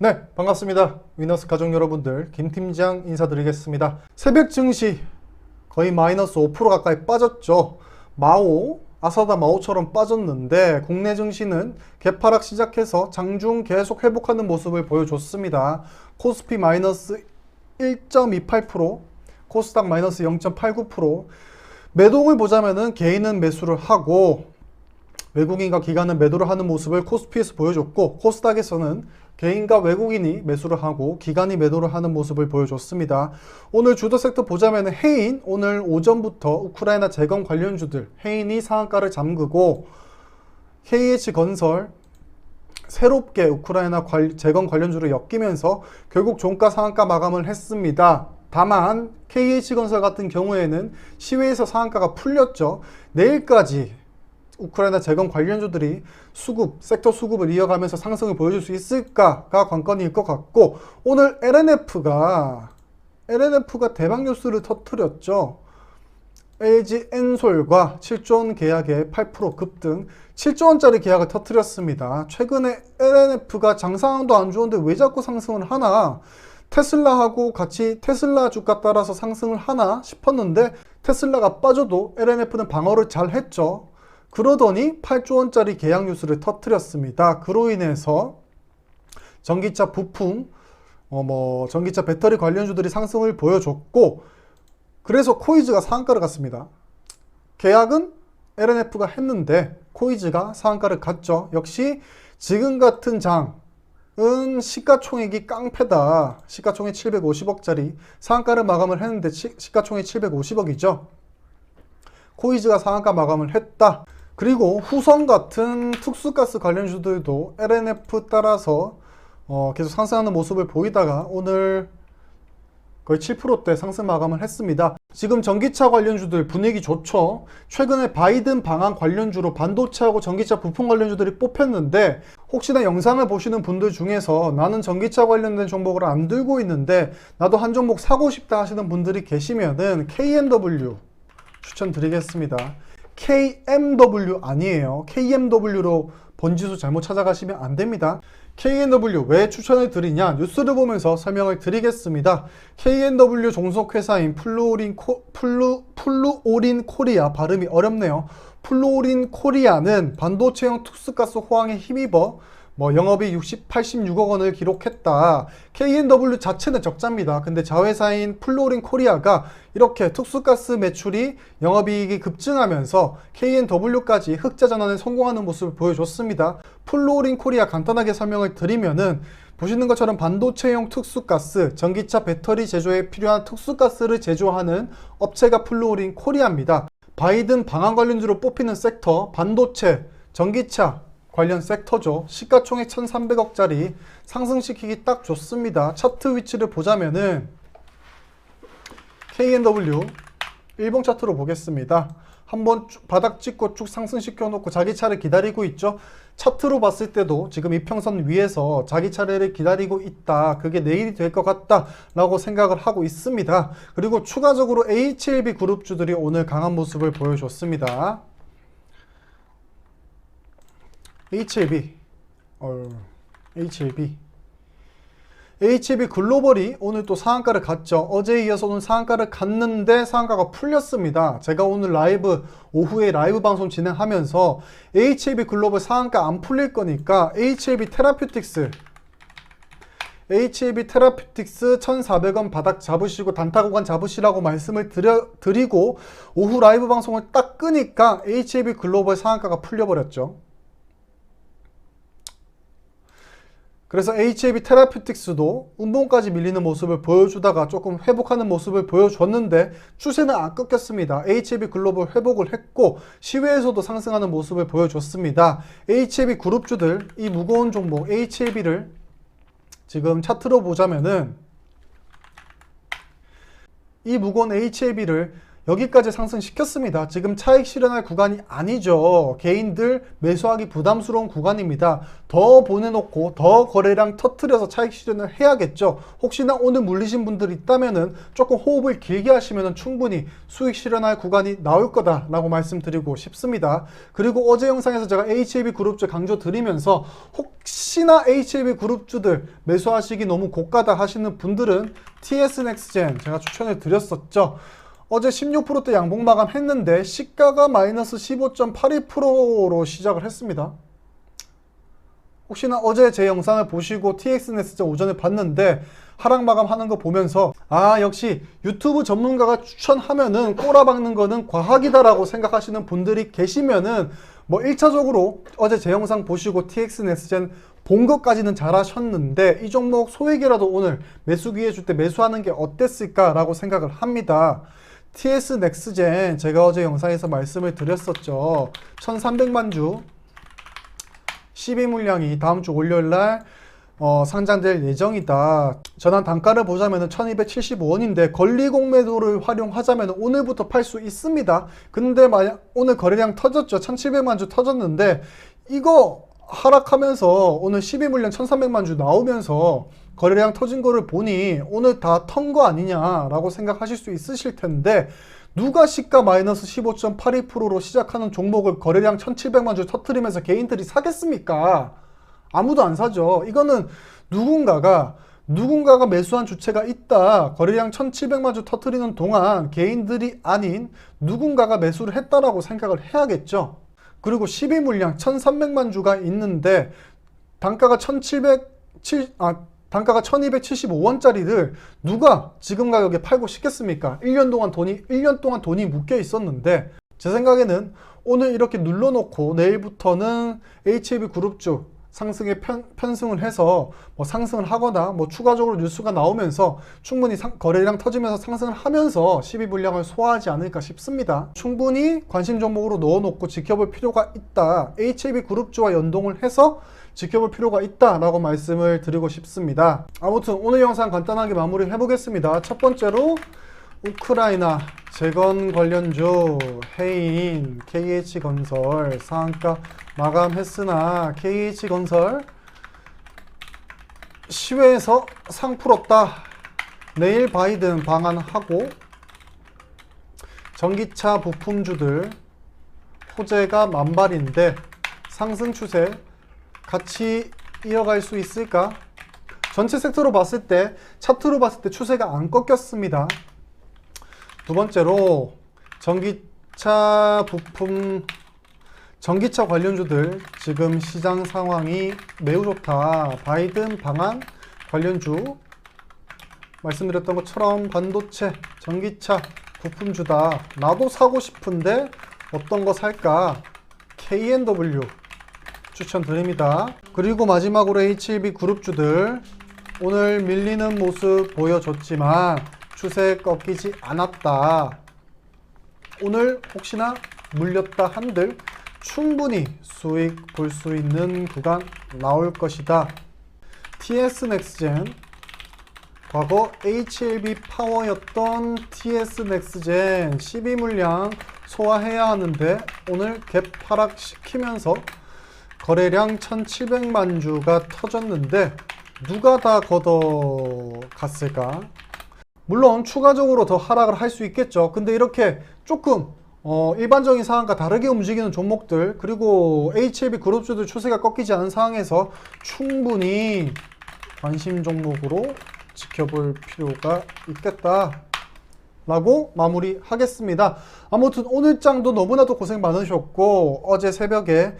네, 반갑습니다. 위너스 가족 여러분들, 김 팀장 인사드리겠습니다. 새벽 증시 거의 마이너스 5% 가까이 빠졌죠. 마오, 아사다 마오처럼 빠졌는데 국내 증시는 개파락 시작해서 장중 계속 회복하는 모습을 보여줬습니다. 코스피 마이너스 1.28%, 코스닥 마이너스 0.89%. 매동을 보자면은 개인은 매수를 하고 외국인과 기관은 매도를 하는 모습을 코스피에서 보여줬고 코스닥에서는 개인과 외국인이 매수를 하고 기관이 매도를 하는 모습을 보여줬습니다. 오늘 주도 섹터 보자면 해인 오늘 오전부터 우크라이나 재건 관련주들 해인이 상한가를 잠그고 KH건설 새롭게 우크라이나 관- 재건 관련주를 엮이면서 결국 종가 상한가 마감을 했습니다. 다만 KH건설 같은 경우에는 시외에서 상한가가 풀렸죠. 내일까지 우크라이나 재건 관련주들이 수급, 섹터 수급을 이어가면서 상승을 보여줄 수 있을까가 관건일 것 같고 오늘 LNF가 LNF가 대박 뉴스를 터뜨렸죠. LG 엔솔과 7조 원 계약에 8% 급등, 7조 원짜리 계약을 터뜨렸습니다. 최근에 LNF가 장상황도 안 좋은데 왜 자꾸 상승을 하나? 테슬라하고 같이 테슬라 주가 따라서 상승을 하나 싶었는데 테슬라가 빠져도 LNF는 방어를 잘 했죠. 그러더니 8조 원짜리 계약 뉴스를 터뜨렸습니다. 그로 인해서 전기차 부품, 어 뭐 전기차 배터리 관련주들이 상승을 보여줬고 그래서 코이즈가 상한가를 갔습니다. 계약은 LNF가 했는데 코이즈가 상한가를 갔죠. 역시 지금 같은 장은 시가총액이 깡패다. 시가총액 750억짜리 상한가를 마감을 했는데 시, 시가총액 750억이죠. 코이즈가 상한가 마감을 했다. 그리고 후성 같은 특수가스 관련주들도 LNF 따라서 어, 계속 상승하는 모습을 보이다가 오늘 거의 7%대 상승 마감을 했습니다. 지금 전기차 관련주들 분위기 좋죠. 최근에 바이든 방한 관련주로 반도체하고 전기차 부품 관련주들이 뽑혔는데 혹시나 영상을 보시는 분들 중에서 나는 전기차 관련된 종목을 안 들고 있는데 나도 한 종목 사고 싶다 하시는 분들이 계시면은 KMW 추천드리겠습니다. KMW 아니에요. KMW로 번지수 잘못 찾아가시면 안 됩니다. KNW 왜 추천을 드리냐 뉴스를 보면서 설명을 드리겠습니다. KNW 종속 회사인 플루오린 코, 플루, 플루오린 코리아 발음이 어렵네요. 플루오린 코리아는 반도체형 특수가스 호황에 힘입어 뭐 영업이 60, 86억 원을 기록했다. KNW 자체는 적자입니다. 근데 자회사인 플로린 코리아가 이렇게 특수가스 매출이 영업이익이 급증하면서 KNW까지 흑자 전환에 성공하는 모습을 보여줬습니다. 플로린 코리아 간단하게 설명을 드리면은 보시는 것처럼 반도체용 특수가스, 전기차 배터리 제조에 필요한 특수가스를 제조하는 업체가 플로린 코리아입니다. 바이든 방한 관련주로 뽑히는 섹터, 반도체, 전기차, 관련 섹터죠. 시가총액 1,300억짜리 상승시키기 딱 좋습니다. 차트 위치를 보자면은 KNW 일봉 차트로 보겠습니다. 한번 쭉 바닥 찍고 쭉 상승시켜 놓고 자기 차를 기다리고 있죠. 차트로 봤을 때도 지금 이평선 위에서 자기 차례를 기다리고 있다. 그게 내일이 될 것 같다 라고 생각을 하고 있습니다. 그리고 추가적으로 HLB 그룹주들이 오늘 강한 모습을 보여줬습니다. HLB, 어, HLB, HLB 글로벌이 오늘 또 상한가를 갔죠. 어제에 이어서 오늘 상한가를 갔는데 상한가가 풀렸습니다. 제가 오늘 라이브 오후에 라이브 방송 진행하면서 HLB 글로벌 상한가 안 풀릴 거니까 HLB 테라퓨틱스 HLB 테라피틱스 1,400원 바닥 잡으시고 단타 구간 잡으시라고 말씀을 드려, 드리고 오후 라이브 방송을 딱 끄니까 HLB 글로벌 상한가가 풀려버렸죠. 그래서 HAB 테라피틱스도 운봉까지 밀리는 모습을 보여주다가 조금 회복하는 모습을 보여줬는데 추세는 안 꺾였습니다. HAB 글로벌 회복을 했고 시외에서도 상승하는 모습을 보여줬습니다. HAB 그룹주들 이 무거운 종목 HAB를 지금 차트로 보자면은 이 무거운 HAB를 여기까지 상승시켰습니다. 지금 차익 실현할 구간이 아니죠. 개인들 매수하기 부담스러운 구간입니다. 더 보내놓고 더 거래량 터트려서 차익 실현을 해야겠죠. 혹시나 오늘 물리신 분들 있다면은 조금 호흡을 길게 하시면은 충분히 수익 실현할 구간이 나올 거다라고 말씀드리고 싶습니다. 그리고 어제 영상에서 제가 HAB 그룹주 강조 드리면서 혹시나 HAB 그룹주들 매수하시기 너무 고가다 하시는 분들은 TS 넥스젠 제가 추천을 드렸었죠. 어제 16%대 양봉 마감했는데 시가가 마이너스 15.82%로 시작을 했습니다. 혹시나 어제 제 영상을 보시고 TX넥스트 오전에 봤는데 하락 마감하는 거 보면서 아 역시 유튜브 전문가가 추천하면은 꼬라박는 거는 과학이다라고 생각하시는 분들이 계시면은 뭐 1차적으로 어제 제 영상 보시고 TX넥스젠 본 것까지는 잘하셨는데 이 종목 소액이라도 오늘 매수 기회 줄 때 매수하는 게 어땠을까라고 생각을 합니다. TS 넥스젠 제가 어제 영상에서 말씀을 드렸었죠. 1300만 주 12 물량이 다음 주 월요일 날 어, 상장될 예정이다. 전환 단가를 보자면 1275원인데 권리 공매도를 활용하자면 오늘부터 팔 수 있습니다. 근데 만약 오늘 거래량 터졌죠. 1700만 주 터졌는데 이거 하락하면서 오늘 12물량 1300만 주 나오면서 거래량 터진 거를 보니 오늘 다 턴 거 아니냐라고 생각하실 수 있으실 텐데 누가 시가 마이너스 15.82%로 시작하는 종목을 거래량 1700만 주 터트리면서 개인들이 사겠습니까? 아무도 안 사죠. 이거는 누군가가 누군가가 매수한 주체가 있다. 거래량 1700만 주 터트리는 동안 개인들이 아닌 누군가가 매수를 했다라고 생각을 해야겠죠. 그리고 12 물량 1300만 주가 있는데 단가가 1707 아, 단가가 1275원짜리를 누가 지금 가격에 팔고 싶겠습니까? 1년 동안 돈이 1년 동안 돈이 묶여 있었는데 제 생각에는 오늘 이렇게 눌러놓고 내일부터는 HAB 그룹주 상승에 편, 편승을 해서 뭐 상승을 하거나 뭐 추가적으로 뉴스가 나오면서 충분히 상, 거래량 터지면서 상승을 하면서 12분량을 소화하지 않을까 싶습니다. 충분히 관심 종목으로 넣어놓고 지켜볼 필요가 있다. HAB 그룹주와 연동을 해서 지켜볼 필요가 있다라고 말씀을 드리고 싶습니다. 아무튼 오늘 영상 간단하게 마무리 해 보겠습니다. 첫 번째로 우크라이나 재건 관련주 해인 KH건설 상한가 마감했으나 KH건설 시외에서 상 풀었다. 내일 바이든 방한하고 전기차 부품주들 호재가 만발인데 상승 추세 같이 이어갈 수 있을까? 전체 섹터로 봤을 때 차트로 봤을 때 추세가 안 꺾였습니다. 두 번째로 전기차 부품 전기차 관련주들 지금 시장 상황이 매우 좋다. 바이든 방한 관련주 말씀드렸던 것처럼 반도체, 전기차 부품주다. 나도 사고 싶은데 어떤 거 살까? KNW 추천드립니다. 그리고 마지막으로 H1B 그룹주들 오늘 밀리는 모습 보여줬지만 추세 꺾이지 않았다. 오늘 혹시나 물렸다 한들 충분히 수익 볼 수 있는 구간 나올 것이다. TS 넥스젠 과거 HLB 파워였던 TS 넥스젠 12 물량 소화해야 하는데 오늘 갭 하락 시키면서 거래량 1700만 주가 터졌는데 누가 다 걷어 갔을까? 물론 추가적으로 더 하락을 할 수 있겠죠. 근데 이렇게 조금 어, 일반적인 상황과 다르게 움직이는 종목들 그리고 HLB 그룹주들 추세가 꺾이지 않은 상황에서 충분히 관심 종목으로 지켜볼 필요가 있겠다. 라고 마무리하겠습니다. 아무튼 오늘 장도 너무나도 고생 많으셨고 어제 새벽에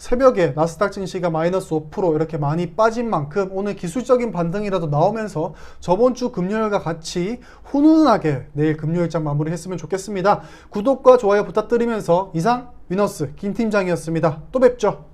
새벽에 나스닥 증시가 마이너스 5% 이렇게 많이 빠진 만큼 오늘 기술적인 반등이라도 나오면서 저번 주 금요일과 같이 훈훈하게 내일 금요일장 마무리했으면 좋겠습니다. 구독과 좋아요 부탁드리면서 이상 위너스 김 팀장이었습니다. 또 뵙죠.